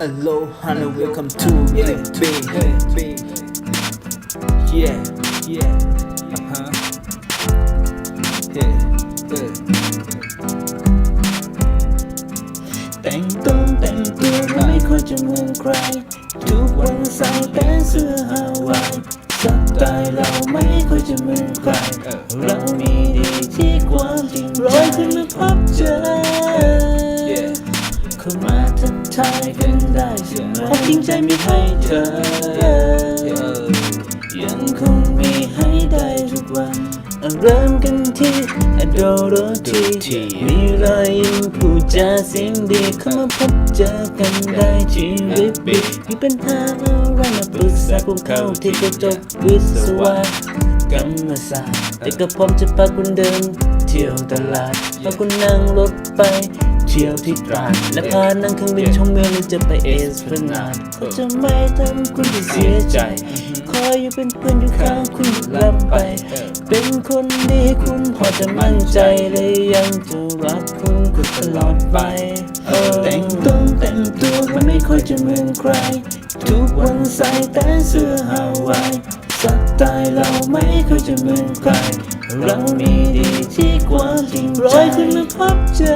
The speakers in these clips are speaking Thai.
Aloha and welcome to Big Big Yeah, yeah, uh huh. Yeah, yeah. แต่งตัวแต่งตัวไม่ค่อยจะเหมือนใคร ทุกวันใส่แต่เสื้อฮาวายสไตล์เราไม่ค่อยจะเหมือนใคร เรามีดีที่ความจริงร้อยขึ้นมาพบเจ ทายกันได้เสมอจริงใจมีให้เธอ ยังคงมีให้ได้ทุกวันเริ่มกันที่อโดโรทีมีรอยยิ้มผู้จาเสียงดีเข้ามาพบเจอกันได้ที่ริบบิมีปัญหาอะไรมาปรึกษาพวกเขาที่กระจกวิศวกรรมศาสตร์แต่ก็พร้อมจะพาคุณเดินเที่ยวตลาดพาคุณนั่งรถไป เที่ยวที่ตราดและพานั่งเครื่องบินชมเมืองหรือจะไปเอสพลานาดก็จะไม่ทำคุณเสียใจ คอยอยู่เป็นเพื่อนอยู่ข้างคุณรับไป เป็นคนดีคุณพอจะมั่นใจเลยยังจะรักคุณคุณตลอดไปเออแต่งตัวแต่งตัวมันไม่ค่อยจะเหมือนใคร ทุกวันใส่แต่เสื้อฮาวายสไตล์เราไม่ค่อยจะเหมือนใคร เรามีดีที่ควา มจริงร้อยขึ้นมาพบเจอ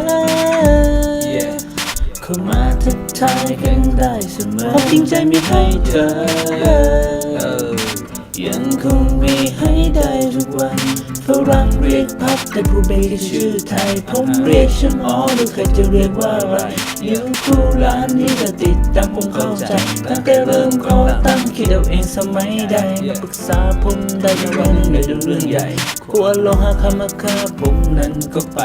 เข้ามาทักทายกันได้เสมอความจริงใจมีให้เธอ ยังคงมีให้ ได้ทุกวันฝรั่งเรียกพับแต่ผู้เบกชื่อไทย ผมเรียกชมอหรือใครจะเรียกว่าอะไรอยู่คู่ร้านนี้ก็ติดตามผมเข้าใจ ตั้งแต่เริ่มขอตั้งคิดเอาเองสมัยใดมาปรึกษาผมได้ในวันในเรื่องใหญ่คู่อโลหะคามาคาผมนั้นก็ไป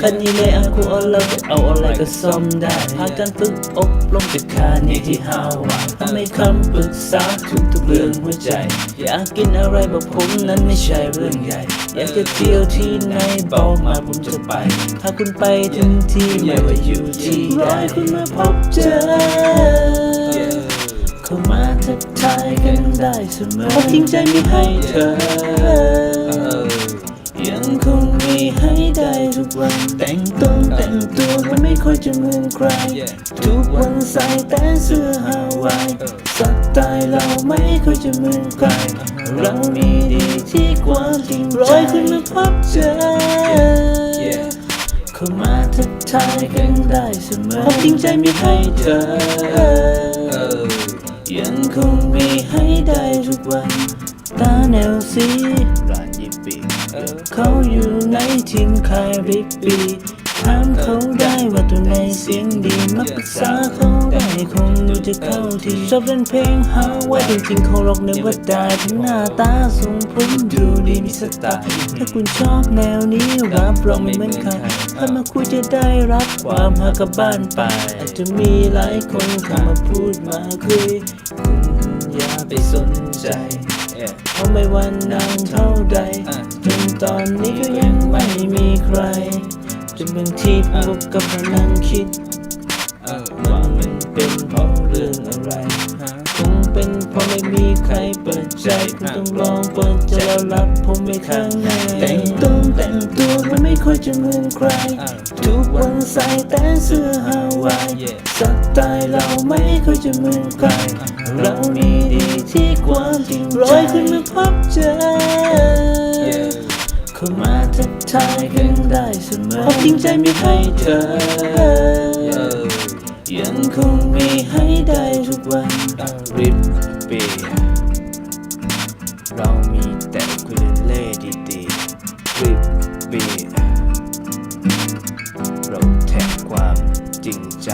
คันนี้เลยอาคู่อโลจะเอาอะไรก็ซ่อมได้พากันฝึกอบรมจากคานี่ที่ฮาวายทำให้คำปรึกษาทุกทุกเรื่องหัวใจ อยากกินอะไรบอกผมนั้นไม่ใช่เรื่องใหญ่ อยากจะเที่ยวที่ไหนบอกมาผมจะไป ถ้าคุณไปถึงที่ไม่ว่าอยู่ที่ใดคุณมาพบเจอเข้ามาทักทายกันได้เสมอความจริงใจมีให้เธอ ยังคงมีให้ได้ทุกวัน แต่งตัวแต่งตัวมันไม่ค่อยจะเหมือนใคร ทุกวันใส่แต่เสื้อฮาวายสไตล์เราไม่ค่อยจะเหมือนใครเรามีดีที่ความจริงร้อยขึ้นมาพบเจอเข้ามาทักทายกันได้เสมอความจริงใจมีให้เธอ ยังคงมีให้ได้ทุกวันตาแนวสีร้านยิปปีเขาอยู่ในทีมคายริปปีถามเขาได้ว่าตัวไหนเสียงดีมาปรึกษาเขาได้ คงดูจะเข้าที่ชอบเล่นเพลงฮาวายจริงๆเขาร็อกเนว่าได้ทั้งหน้าตาทรงผมดูดีมีสไตล์ถ้าคุณชอบแนวนี้รับรองไม่เหมือนใครถ้ามาคุยจะได้รับความหากลับบ้านไปอาจจะมีหลายคนเข้ามาพูดมาคุยคุณอย่าไปสนใจเพราะไม่วันนานเท่าใดจนตอนนี้ก็ยังไม่มีใครจนบางทีผมก็กำลังคิดว่ามัน เป็นเพราะเรื่องอะไรคงเป็นเพราะไม่มีใครเปิดใจคุณต้องลองเปิดใจแล้วรับผมไปข้างในแต่งตัวแต่งตัวมันไม่ค่อยจะเหมือนใคร ทุกวันใส่แต่เสื้อฮาวายสไตล์เราไม่ค่อยจะเหมือนใคร เรามีดีที่ความจริงร้อยขึ้นมาพบเจอเข้ามาทักทายกันได้เสมอความจริงใจมีให้เธอ ยังคงมีให้ได้ทุกวันริบเปลี่ยนเรามีแต่คุณเล่ดีๆริบเปลี่ยนเราแทนความจริงใจ